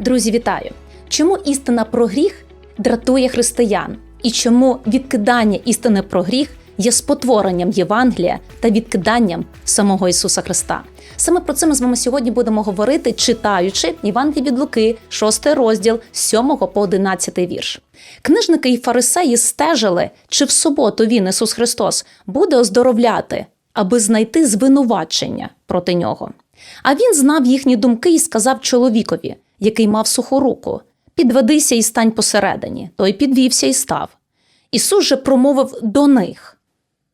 Друзі, вітаю! Чому істина про гріх дратує християн? І чому відкидання істини про гріх є спотворенням Євангелія та відкиданням самого Ісуса Христа? Саме про це ми з вами сьогодні будемо говорити, читаючи Євангеліє від Луки, 6 розділ з 7 по 11 вірш. Книжники і фарисеї стежили, чи в суботу він, Ісус Христос, буде оздоровляти, аби знайти звинувачення проти нього. А він знав їхні думки і сказав чоловікові, який мав суху руку: Підведися і стань посередині. Той підвівся і став. Ісус же промовив до них: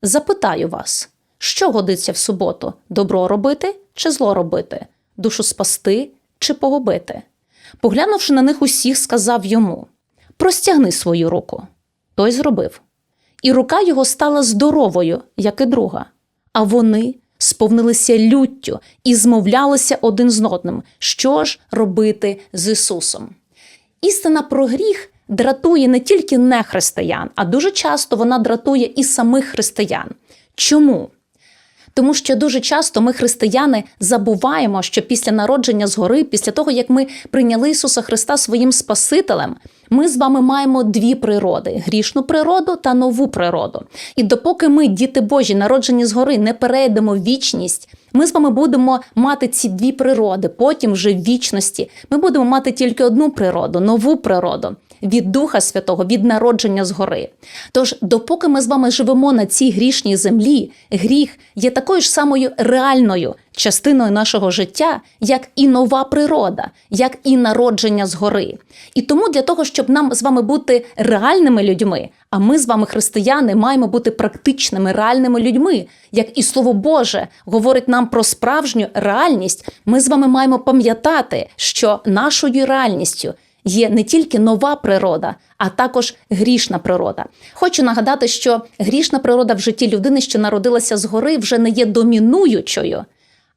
Запитаю вас, що годиться в суботу: добро робити чи зло робити, душу спасти чи погубити? Поглянувши на них усіх, сказав йому: Простягни свою руку. Той зробив. І рука його стала здоровою, як і друга. А вони сповнилися люттю і змовлялися один з одним, що ж робити з Ісусом. Істина про гріх дратує не тільки нехристиян, а дуже часто вона дратує і самих християн. Чому? Тому що дуже часто ми, християни, забуваємо, що після народження згори, після того як ми прийняли Ісуса Христа своїм Спасителем, ми з вами маємо дві природи: грішну природу та нову природу. І допоки ми, діти Божі, народжені згори, не перейдемо в вічність, ми з вами будемо мати ці дві природи. Потім, вже в вічності, ми будемо мати тільки одну природу, нову природу. Від Духа Святого, від народження згори. Тож, допоки ми з вами живемо на цій грішній землі, гріх є такою ж самою реальною частиною нашого життя, як і нова природа, як і народження згори. І тому для того, щоб нам з вами бути реальними людьми, а ми з вами, християни, маємо бути практичними реальними людьми, як і слово Боже говорить нам про справжню реальність, ми з вами маємо пам'ятати, що нашою реальністю є не тільки нова природа, а також грішна природа. Хочу нагадати, що грішна природа в житті людини, що народилася згори, вже не є домінуючою,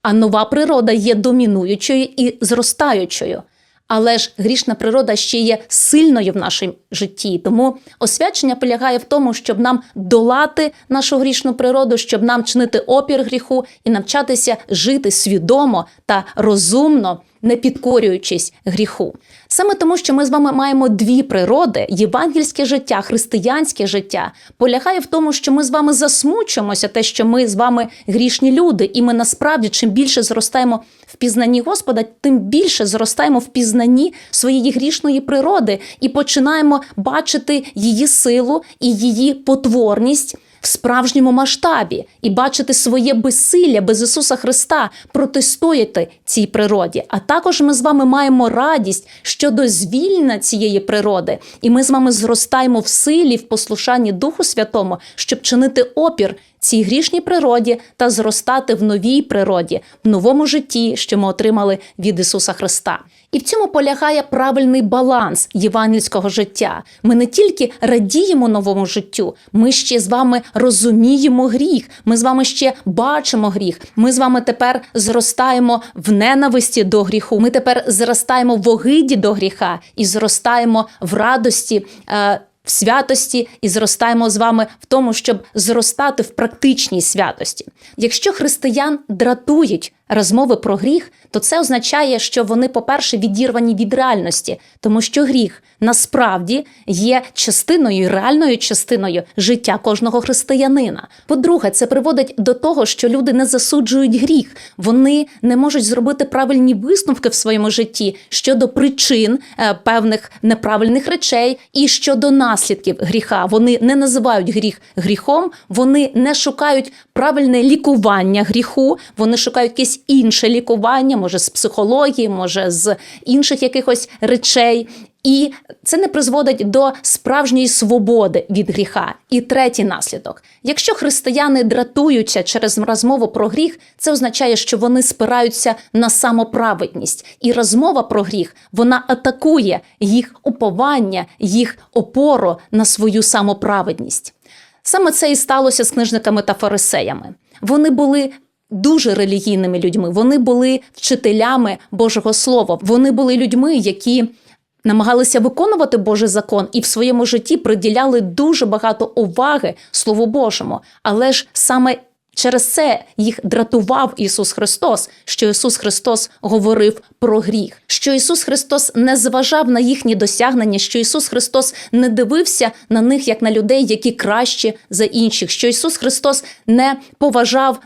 а нова природа є домінуючою і зростаючою. Але ж грішна природа ще є сильною в нашому житті. Тому освячення полягає в тому, щоб нам долати нашу грішну природу, щоб нам чинити опір гріху і навчатися жити свідомо та розумно, не підкорюючись гріху. Саме тому, що ми з вами маємо дві природи: євангельське життя, християнське життя, полягає в тому, що ми з вами засмучуємося, те, що ми з вами грішні люди, і ми насправді, чим більше зростаємо в пізнанні Господа, тим більше зростаємо в пізнанні своєї грішної природи і починаємо бачити її силу і її потворність. В справжньому масштабі і бачити своє безсилля без Ісуса Христа, протистояти цій природі. А також ми з вами маємо радість щодо звільнення цієї природи, і ми з вами зростаємо в силі, в послушанні Духу Святому, щоб чинити опір цій грішній природі та зростати в новій природі, в новому житті, що ми отримали від Ісуса Христа. І в цьому полягає правильний баланс євангельського життя. Ми не тільки радіємо новому життю, ми ще з вами розуміємо гріх. Ми з вами ще бачимо гріх. Ми з вами тепер зростаємо в ненависті до гріху. Ми тепер зростаємо в огиді до гріха і зростаємо в радості. Е, в святості і зростаємо з вами в тому, щоб зростати в практичній святості. Якщо християн дратують розмови про гріх, то це означає, що вони, по-перше, відірвані від реальності, тому що гріх насправді є частиною, реальною частиною життя кожного християнина. По-друге, це приводить до того, що люди не засуджують гріх, вони не можуть зробити правильні висновки в своєму житті щодо причин е, певних неправильних речей і щодо наслідків гріха. Вони не називають гріх гріхом, вони не шукають правильне лікування гріху, вони шукають якесь інше лікування, може з психології, може з інших якихось речей. І це не призводить до справжньої свободи від гріха. І третій наслідок: якщо християни дратуються через розмову про гріх, це означає, що вони спираються на самоправедність, і розмова про гріх вона атакує їх уповання, їх опору на свою самоправедність. Саме це і сталося з книжниками та фарисеями. Вони були дуже релігійними людьми, вони були вчителями Божого Слова, вони були людьми, які намагалися виконувати Божий закон і в своєму житті приділяли дуже багато уваги Слову Божому. Але ж саме Через це їх дратував Ісус Христос, що Ісус Христос говорив про гріх, що Ісус Христос не зважав на їхні досягнення, що Ісус Христос не дивився на них як на людей, які кращі за інших, що Ісус Христос не поважав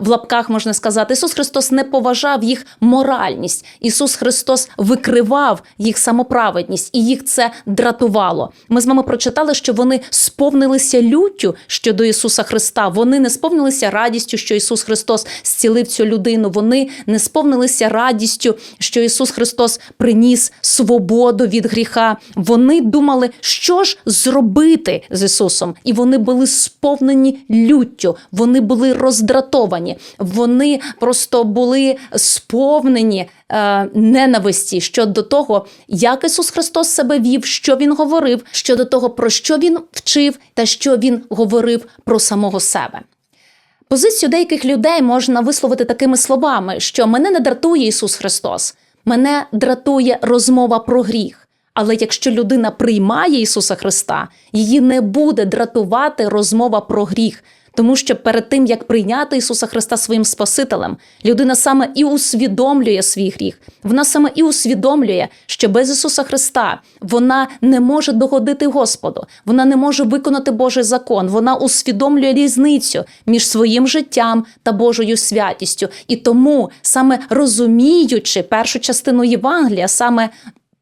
в лапках, можна сказати, Ісус Христос не поважав їх моральність. Ісус Христос викривав їх самоправедність, і їх це дратувало. Ми з вами прочитали, що вони сповнилися люттю щодо Ісуса Христа. Вони не сповнилися радістю, що Ісус Христос зцілив цю людину. Вони не сповнилися радістю, що Ісус Христос приніс свободу від гріха. Вони думали, що ж зробити з Ісусом, і вони були сповнені люттю. Вони були роздратовані. Вони просто були сповнені е, ненависті щодо того, як Ісус Христос себе вів, що Він говорив, щодо того, про що Він вчив, та що Він говорив про самого себе. Позицію деяких людей можна висловити такими словами, що мене не дратує Ісус Христос, мене дратує розмова про гріх. Але якщо людина приймає Ісуса Христа, її не буде дратувати розмова про гріх. Тому що перед тим як прийняти Ісуса Христа своїм Спасителем, людина саме і усвідомлює свій гріх. Вона саме і усвідомлює, що без Ісуса Христа вона не може догодити Господу, вона не може виконати Божий закон. Вона усвідомлює різницю між своїм життям та Божою святістю. І тому, саме розуміючи першу частину Євангелія, саме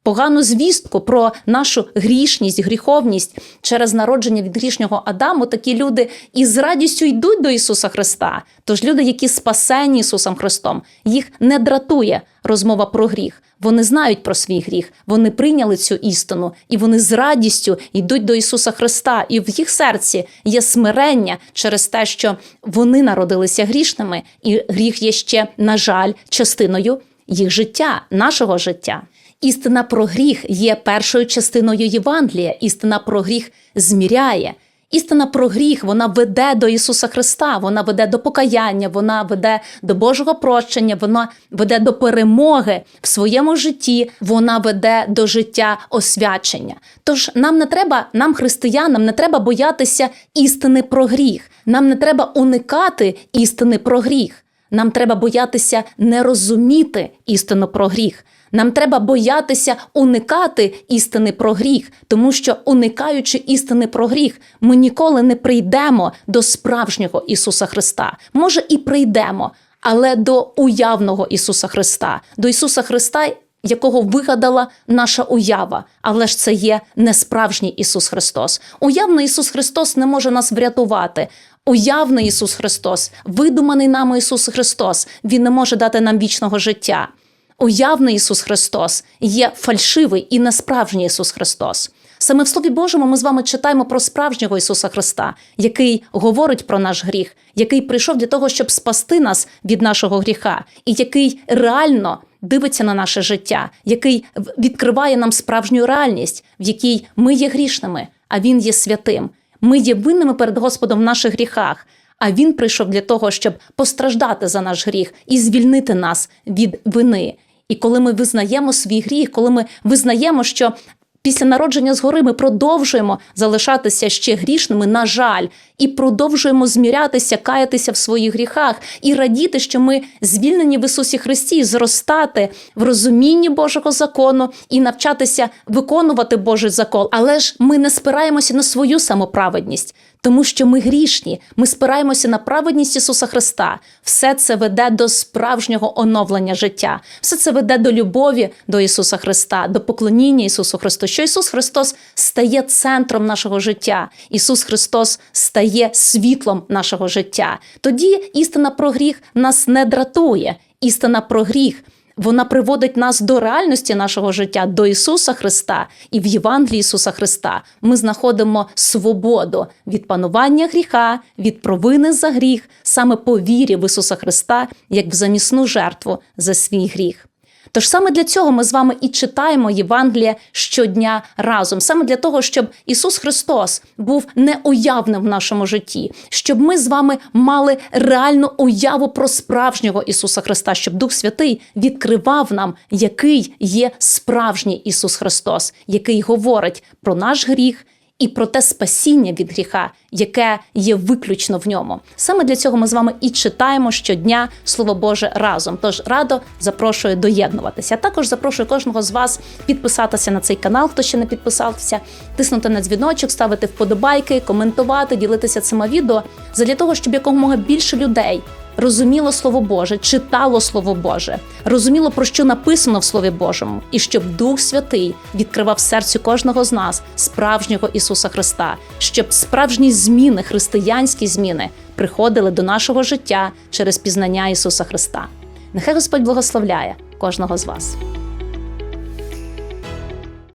Погану звістку про нашу грішність, гріховність через народження від грішнього Адаму, такі люди із радістю йдуть до Ісуса Христа. Тож люди, які спасені Ісусом Христом, їх не дратує розмова про гріх. Вони знають про свій гріх, вони прийняли цю істину, і вони з радістю йдуть до Ісуса Христа, і в їх серці є смирення через те, що вони народилися грішними, і гріх є ще, на жаль, частиною їх життя, нашого життя. Істина про гріх є першою частиною Євангелія. Істина про гріх зміряє. Істина про гріх вона веде до Ісуса Христа, вона веде до покаяння, вона веде до Божого прощення, вона веде до перемоги в своєму житті, вона веде до життя освячення. Тож нам не треба, нам, християнам, не треба боятися істини про гріх. Нам не треба уникати істини про гріх. Нам треба боятися не розуміти істину про гріх. Нам треба боятися уникати істини про гріх, тому що, уникаючи істини про гріх, ми ніколи не прийдемо до справжнього Ісуса Христа. Може, і прийдемо, але до уявного Ісуса Христа, до Ісуса Христа, якого вигадала наша уява, але ж це є не справжній Ісус Христос. Уявний Ісус Христос не може нас врятувати. Уявний Ісус Христос, видуманий нами Ісус Христос, Він не може дати нам вічного життя. Уявний Ісус Христос є фальшивий і несправжній Ісус Христос. Саме в Слові Божому ми з вами читаємо про справжнього Ісуса Христа, який говорить про наш гріх, який прийшов для того, щоб спасти нас від нашого гріха, і який реально дивиться на наше життя, який відкриває нам справжню реальність, в якій ми є грішними, а Він є святим. Ми є винними перед Господом в наших гріхах. А він прийшов для того, щоб постраждати за наш гріх і звільнити нас від вини. І коли ми визнаємо свій гріх, коли ми визнаємо, що після народження згори ми продовжуємо залишатися ще грішними, на жаль, і продовжуємо змірятися, каятися в своїх гріхах і радіти, що ми звільнені в Ісусі Христі, зростати в розумінні Божого закону і навчатися виконувати Божий закон. Але ж ми не спираємося на свою самоправедність. Тому що ми грішні, ми спираємося на праведність Ісуса Христа. Все це веде до справжнього оновлення життя, все це веде до любові до Ісуса Христа, до поклоніння Ісусу Христу. Що Ісус Христос стає центром нашого життя. Ісус Христос стає світлом нашого життя. Тоді істина про гріх нас не дратує. Істина про гріх вона приводить нас до реальності нашого життя, до Ісуса Христа, і в Євангелії Ісуса Христа ми знаходимо свободу від панування гріха, від провини за гріх, саме по вірі в Ісуса Христа, як в замісну жертву за свій гріх. Тож саме для цього ми з вами і читаємо Євангелія щодня разом, саме для того, щоб Ісус Христос був неуявним в нашому житті, щоб ми з вами мали реальну уяву про справжнього Ісуса Христа, щоб Дух Святий відкривав нам, який є справжній Ісус Христос, який говорить про наш гріх і про те спасіння від гріха, яке є виключно в ньому. Саме для цього ми з вами і читаємо щодня Слово Боже разом. Тож радо запрошую доєднуватися. Також запрошую кожного з вас підписатися на цей канал, хто ще не підписався, тиснути на дзвіночок, ставити вподобайки, коментувати, ділитися цими відео задля того, щоб якомога більше людей розуміло Слово Боже, читало Слово Боже, розуміло, про що написано в Слові Божому, і щоб Дух Святий відкривав серцю кожного з нас справжнього Ісуса Христа, щоб справжні зміни, християнські зміни приходили до нашого життя через пізнання Ісуса Христа. Нехай Господь благословляє кожного з вас.